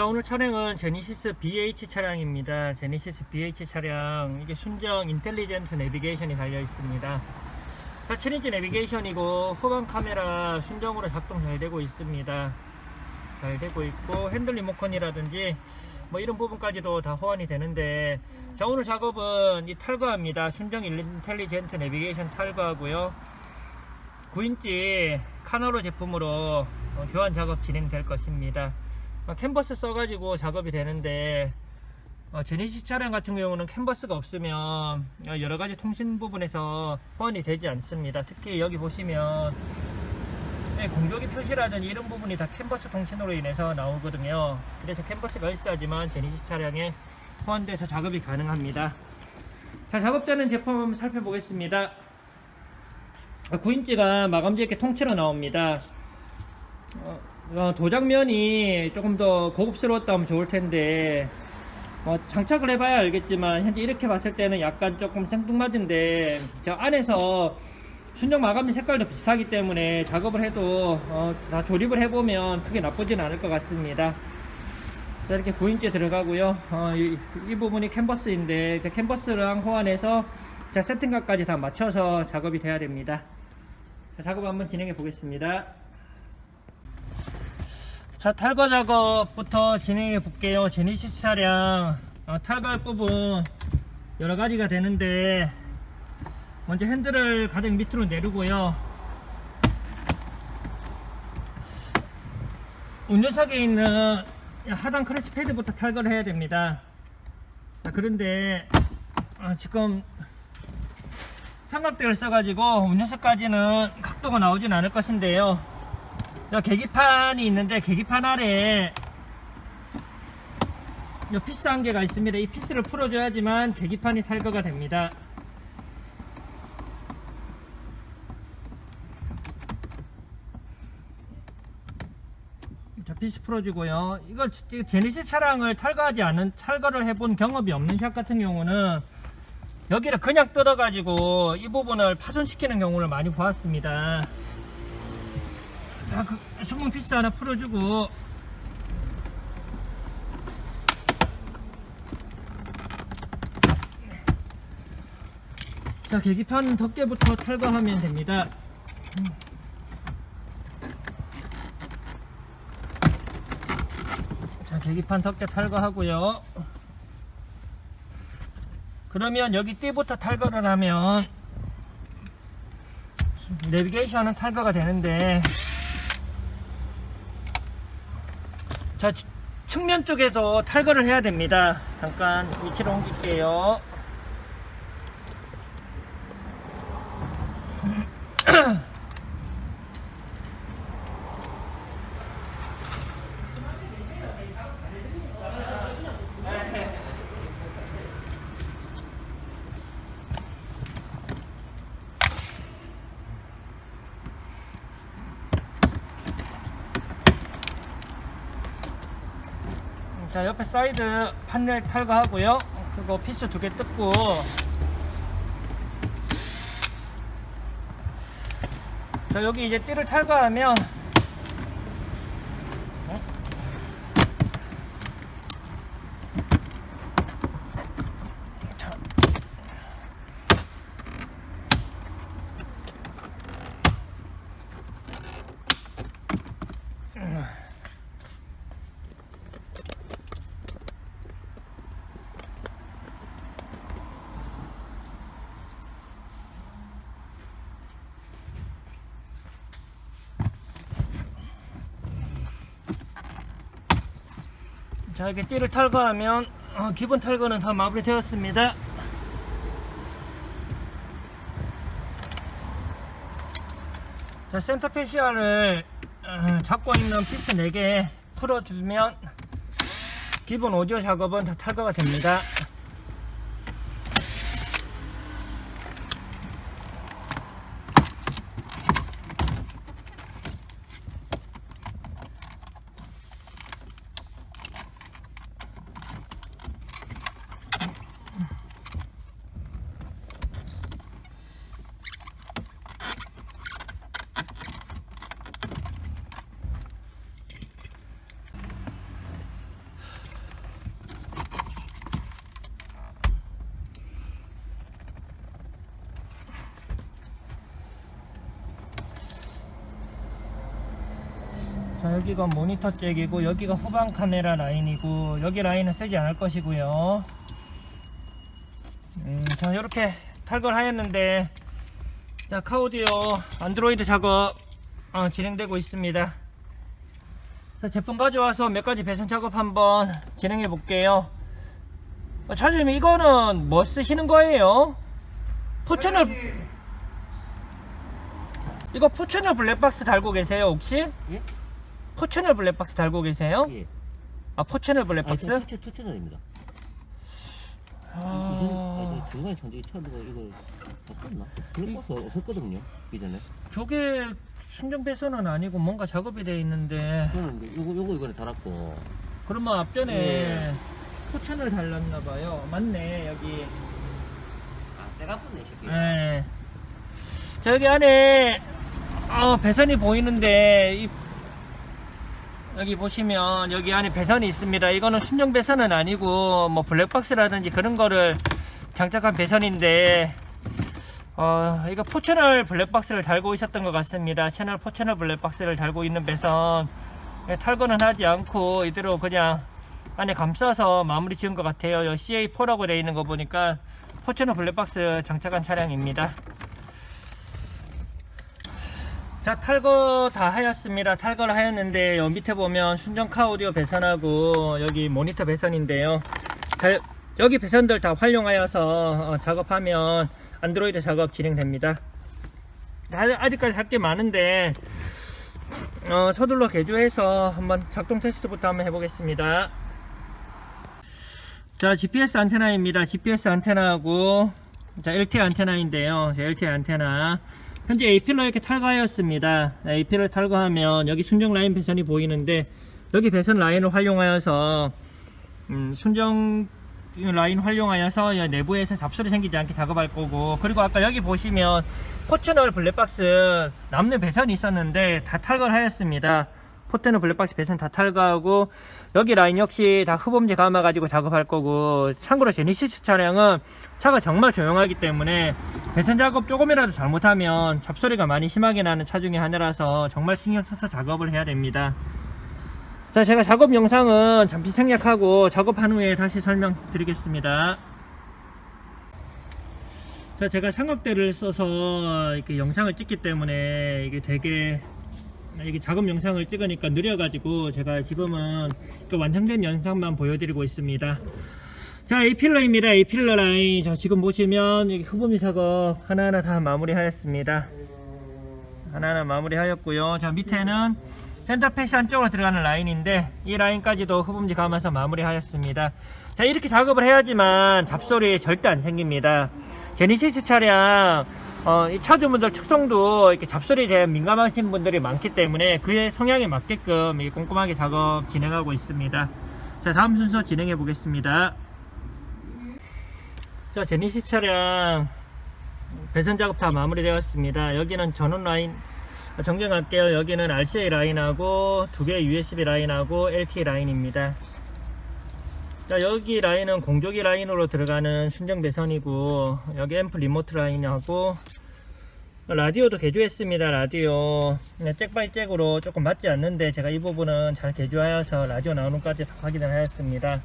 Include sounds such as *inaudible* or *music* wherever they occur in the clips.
자 오늘 차량은 제니시스 BH 차량입니다. 제니시스 BH 차량 이게 순정 인텔리전트 내비게이션이 달려 있습니다. 자 7인치 내비게이션이고 후방 카메라 순정으로 작동 잘 되고 있습니다. 잘 되고 있고 핸들 리모컨이라든지 뭐 이런 부분까지도 다 호환이 되는데 자 오늘 작업은 이 탈거합니다. 순정 인텔리전트 내비게이션 탈거하고요. 9인치 카나로 제품으로 어, 교환 작업 진행될 것입니다. 어, 캔버스 써가지고 작업이 되는데 어, 제니시 차량 같은 경우는 캔버스가 없으면 어, 여러 가지 통신 부분에서 호환이 되지 않습니다. 특히 여기 보시면 네, 공조기 표시라든지 이런 부분이 다 캔버스 통신으로 인해서 나오거든요. 그래서 캔버스가 있어야지만 제니시 차량에 호환돼서 작업이 가능합니다. 자, 작업자는 제품 살펴보겠습니다. 9인치가 마감재 있게 통째로 나옵니다. 어, 어, 도장면이 조금 더 고급스러웠다면 좋을 텐데 어, 장착을 해봐야 알겠지만 현재 이렇게 봤을 때는 약간 조금 생뚱맞은데 저 안에서 순정 마감재 색깔도 비슷하기 때문에 작업을 해도 어, 다 조립을 해보면 크게 나쁘진 않을 것 같습니다. 자, 이렇게 9인치 들어가고요. 어, 이, 이 부분이 캔버스인데 그 캔버스랑 호환해서 자, 세팅각까지 다 맞춰서 작업이 돼야 됩니다. 자, 작업 한번 진행해 보겠습니다. 자, 탈거 작업부터 진행해 볼게요. 제니시스 차량 어, 탈거할 부분 여러 가지가 되는데 먼저 핸들을 가장 밑으로 내리고요. 운전석에 있는 하단 크래치 패드부터 탈거를 해야 됩니다. 자, 그런데 어, 지금 삼각대를 써가지고 운전석까지는 각도가 나오진 않을 것인데요. 자, 계기판이 있는데 계기판 아래에 이 피스 한 개가 있습니다. 이 피스를 풀어줘야지만 계기판이 탈거가 됩니다. 자, 피스 풀어주고요. 이걸 지- 제니시 차량을 탈거하지 않은 탈거를 해본 경험이 없는 샵 같은 경우는 여기를 그냥 뜯어가지고 이 부분을 파손시키는 경우를 많이 보았습니다. 자, 그 숨은 피스 하나 풀어주고 자 계기판 덮개부터 탈거하면 됩니다. 자 계기판 덮개 탈거하고요. 그러면 여기 띠부터 탈거를 하면 내비게이션은 탈거가 되는데 자 치- 측면 쪽에도 탈거를 해야 됩니다. 잠깐 위치로 옮길게요 *clears throat* 자 옆에 사이드 판넬 탈거하고요. 그리고 피스 두 개 뜯고. 자 여기 이제 띠를 탈거하면 자 이렇게 띠를 탈거하면 어, 기본 탈거는 다 마무리 되었습니다. 자 센터 페시아를 어, 잡고 있는 피스 4개 풀어주면 기본 오디오 작업은 다 탈거가 됩니다 여기가 모니터 잭이고 여기가 후방 카메라 라인이고 여기 라인은 쓰지 않을 것이고요 음, 자 이렇게 탈거를 하였는데 자 카오디오 안드로이드 작업 어, 진행되고 있습니다 자 제품 가져와서 몇 가지 배선 작업 한번 진행해 볼게요 어, 차주님 이거는 뭐 쓰시는 거예요? 포천을 이거 포천을 블랙박스 달고 계세요 혹시? 예? 포천을 블랙박스 달고 계세요? 예. 아 포천을 아, 블랙박스? 저 추천, 추천입니다. 아... 아... 중간에 산적이 쳐두고 이걸 바꿨나? 블랙박스 없었거든요. 이전에. 저게 순정 배선은 아니고 뭔가 작업이 돼 있는데 저는 이제 요거 요거 이번에 달았고. 그러면 앞전에 예. 포천을 달랐나 봐요 맞네 여기 아, 때가 아프네, 이 새끼. 예. 저기 안에 어, 배선이 보이는데 이, 여기 보시면 여기 안에 배선이 있습니다. 이거는 순정 배선은 아니고 뭐 블랙박스라든지 그런 거를 장착한 배선인데 어, 이거 포채널 블랙박스를 달고 있었던 것 같습니다. 채널 포채널 블랙박스를 달고 있는 배선 예, 탈거는 하지 않고 이대로 그냥 안에 감싸서 마무리 지은 것 같아요. 여 CA4라고 되어 있는 거 보니까 포채널 블랙박스 장착한 차량입니다. 자 탈거 다 하였습니다. 탈거를 하였는데 여 밑에 보면 순정카 오디오 배선하고 여기 모니터 배선인데요. 잘- 여기 배선들 다 활용하여서 어, 작업하면 안드로이드 작업 진행됩니다. 아- 아직까지 할 게 많은데 어, 서둘러 개조해서 한번 작동 테스트부터 한번 해보겠습니다. 자 GPS 안테나입니다. GPS 안테나하고 자 LTE 안테나인데요. 자, LTE 안테나 현재 AP로 이렇게 탈거하였습니다. AP를 탈거하면 여기 순정 라인 배선이 보이는데 여기 배선 라인을 활용하여서 음, 순정 라인 활용하여서 이 내부에서 잡소리 생기지 않게 작업할 거고 그리고 아까 여기 보시면 포채널 블랙박스 남는 배선이 있었는데 다 탈거를 하였습니다. 포채널 블랙박스 배선 다 탈거하고 여기 라인 역시 다 흡음재 감아 가지고 작업할 거고 참고로 제니시스 차량은 차가 정말 조용하기 때문에 배선 작업 조금이라도 잘못하면 잡소리가 많이 심하게 나는 차 중에 하나라서 정말 신경 써서 작업을 해야 됩니다. 자, 제가 작업 영상은 잠시 생략하고 작업한 후에 다시 설명드리겠습니다. 자, 제가 삼각대를 써서 이렇게 영상을 찍기 때문에 이게 되게 이게 작업 영상을 찍으니까 느려가지고 제가 지금은 그 완성된 영상만 보여드리고 있습니다. 자, 이 필러입니다. 이 필러 라인. 자, 지금 보시면 여기 흡음이 작업 하나하나 다 마무리하였습니다. 하나하나 마무리하였고요. 자, 밑에는 센터 패시 안쪽으로 들어가는 라인인데 이 라인까지도 흡음지 감아서 마무리하였습니다. 자, 이렇게 작업을 해야지만 잡소리 절대 안 생깁니다. 제니시스 차량 어, 이 차주분들 특성도 이렇게 잡소리에 대한 민감하신 분들이 많기 때문에 그의 성향에 맞게끔 이 꼼꼼하게 작업 진행하고 있습니다. 자, 다음 순서 진행해 보겠습니다. 자, 제니시스 차량 배선 작업 다 마무리되었습니다. 여기는 전원 라인 정정할게요. 여기는 RCA 라인하고 두 개의 USB 라인하고 LTE 라인입니다. 자, 여기 라인은 공조기 라인으로 들어가는 순정 배선이고 여기 앰프 리모트 라인하고 라디오도 개조했습니다. 라디오 네, 잭바이 잭으로 조금 맞지 않는데 제가 이 부분은 잘 개조하여서 라디오 나오는까지 다 확인을 하였습니다.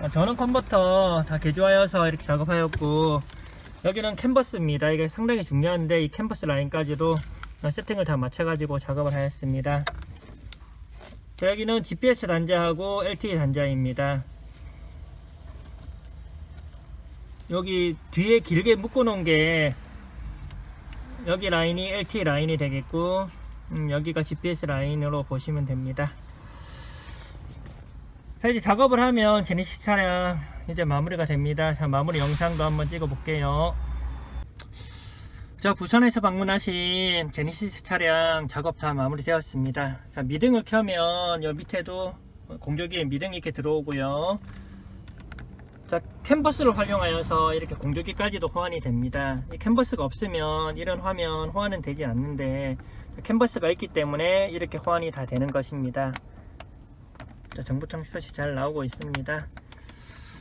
어, 전원 컨버터 다 개조하여서 이렇게 작업하였고 여기는 캔버스입니다. 이게 상당히 중요한데 이 캔버스 라인까지도 세팅을 다 맞춰 가지고 작업을 하였습니다. 자, 여기는 GPS 단자하고 LTE 단자입니다. 여기 뒤에 길게 묶어 놓은 게 여기 라인이 LTE 라인이 되겠고 음, 여기가 GPS 라인으로 보시면 됩니다. 자 이제 작업을 하면 제니시 차량 이제 마무리가 됩니다. 자 마무리 영상도 한번 찍어 볼게요. 자 부산에서 방문하신 제니시스 차량 작업 다 마무리되었습니다. 자 미등을 켜면 여 밑에도 공조기에 미등이 이렇게 들어오고요. 자 캔버스를 활용하여서 이렇게 공조기까지도 호환이 됩니다. 이 캔버스가 없으면 이런 화면 호환은 되지 않는데 캔버스가 있기 때문에 이렇게 호환이 다 되는 것입니다. 자, 정보청 표시 잘 나오고 있습니다.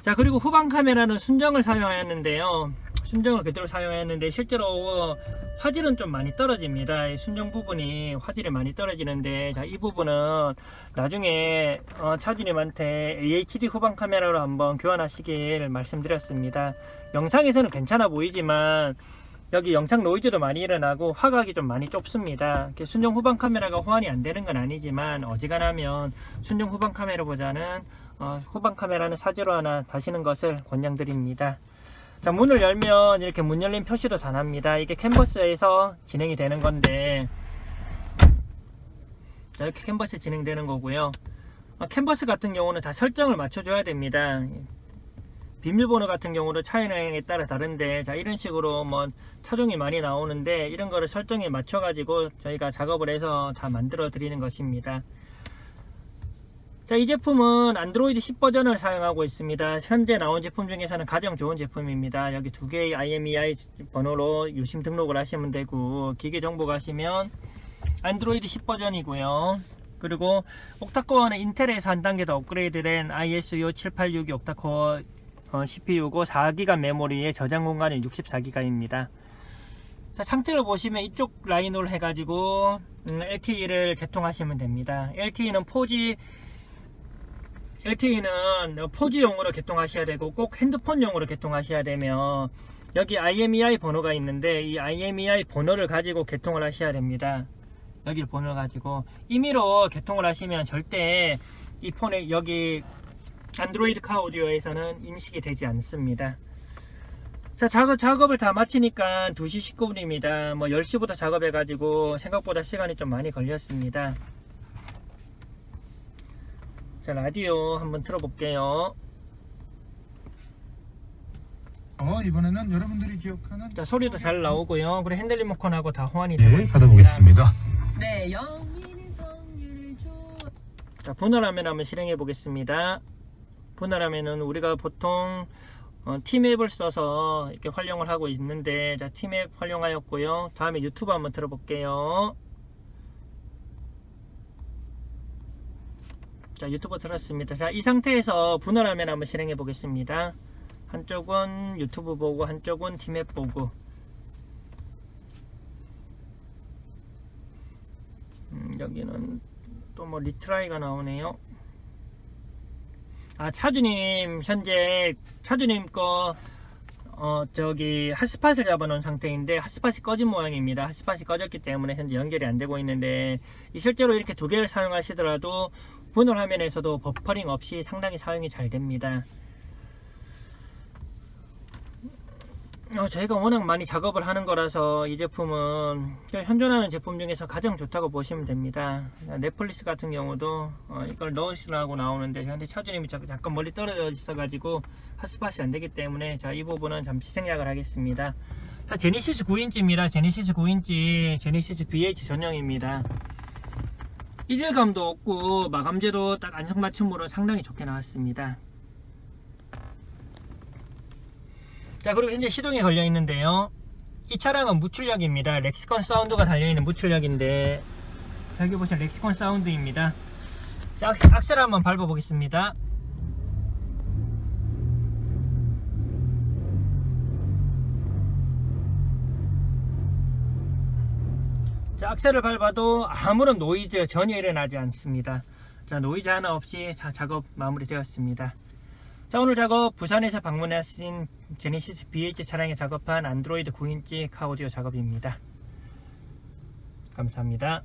자 그리고 후방 카메라는 순정을 사용하였는데요. 순정을 그대로 사용했는데 실제로 화질은 좀 많이 떨어집니다. 이 순정 부분이 화질이 많이 떨어지는데 자, 이 부분은 나중에 어, 차주님한테 AHD 후방 카메라로 한번 교환하시길 말씀드렸습니다. 영상에서는 괜찮아 보이지만 여기 영상 노이즈도 많이 일어나고 화각이 좀 많이 좁습니다. 순정 후방 카메라가 호환이 안 되는 건 아니지만 어지간하면 순정 후방 카메라보다는 어, 후방 카메라는 사제로 하나 다시는 것을 권장드립니다. 자, 문을 열면 이렇게 문 열린 표시도 다 납니다. 이게 캔버스에서 진행이 되는 건데 자, 이렇게 캔버스 진행되는 거고요. 어, 캔버스 같은 경우는 다 설정을 맞춰줘야 됩니다. 비밀번호 같은 경우도 차량에 따라 다른데 자 이런 식으로 뭐 차종이 많이 나오는데 이런 거를 설정에 맞춰 가지고 저희가 작업을 해서 다 만들어 드리는 것입니다 자 이 제품은 안드로이드 10 버전을 사용하고 있습니다 현재 나온 제품 중에서는 가장 좋은 제품입니다 여기 두 개의 IMEI 번호로 유심 등록을 하시면 되고 기계 정보 가시면 안드로이드 10 버전이고요 그리고 옥타코어는 인텔에서 한 단계 더 업그레이드된 ISU 7862 옥타코어 어, CPU고 4기가 메모리에 저장 공간이 64기가입니다. 자, 상태를 보시면 이쪽 라인으로 해가지고 음, LTE를 개통하시면 됩니다. LTE는 4G LTE는 4G용으로 개통하셔야 되고 꼭 핸드폰용으로 개통하셔야 되면 여기 IMEI 번호가 있는데 이 IMEI 번호를 가지고 개통을 하셔야 됩니다. 여기 번호를 가지고 임의로 개통을 하시면 절대 이 폰에 여기 안드로이드 카 오디오에서는 인식이 되지 않습니다. 자, 작업, 작업을 다 마치니까 2시 19분입니다. 뭐 10시부터 작업해가지고 생각보다 시간이 좀 많이 걸렸습니다. 자, 라디오 한번 틀어볼게요. 어, 이번에는 여러분들이 기억하는 자, 소리도 잘 나오고요. 그리고 핸들 리모컨하고 다 호환이 되고 네, 있습니다. 받아보겠습니다. 네, 영민이. 자, 분할화면 한번 실행해 보겠습니다. 분할화면은 우리가 보통 어, 팀앱을 써서 이렇게 활용을 하고 있는데 자, 팀앱 활용하였고요. 다음에 유튜브 한번 들어볼게요. 자, 유튜브 들었습니다. 자, 이 상태에서 분할화면 한번 실행해 보겠습니다. 한쪽은 유튜브 보고 한쪽은 팀앱 보고 음, 여기는 또 뭐 리트라이가 나오네요. 아 차주님 현재 차주님 거 어, 저기 핫스팟을 잡아놓은 상태인데 핫스팟이 꺼진 모양입니다. 핫스팟이 꺼졌기 때문에 현재 연결이 안 되고 있는데 이 실제로 이렇게 두 개를 사용하시더라도 분할 화면에서도 버퍼링 없이 상당히 사용이 잘 됩니다. 어, 저희가 워낙 많이 작업을 하는 거라서 이 제품은 현존하는 제품 중에서 가장 좋다고 보시면 됩니다. 넷플릭스 같은 경우도 어, 이걸 넣으시라고 나오는데 현재 차주님이 자- 잠깐 멀리 떨어져 있어가지고 핫스팟이 안 되기 때문에 자, 이 부분은 잠시 생략을 하겠습니다. 자, 제니시스 9인치입니다. 제니시스 9인치, 제니시스 BH 전용입니다. 이질감도 없고 마감재도 딱 안성맞춤으로 상당히 좋게 나왔습니다. 자 그리고 현재 시동이 걸려 있는데요. 이 차량은 무출력입니다. 렉시콘 사운드가 달려있는 무출력인데 자, 여기 보시면 렉시콘 사운드입니다. 자 악- 악셀 한번 밟아 보겠습니다 악셀을 밟아도 아무런 노이즈 전혀 일어나지 않습니다 자 노이즈 하나 없이 자, 작업 마무리되었습니다 자 오늘 작업 부산에서 방문하신 제네시스 BH 차량에 작업한 안드로이드 9인치 카오디오 작업입니다. 감사합니다.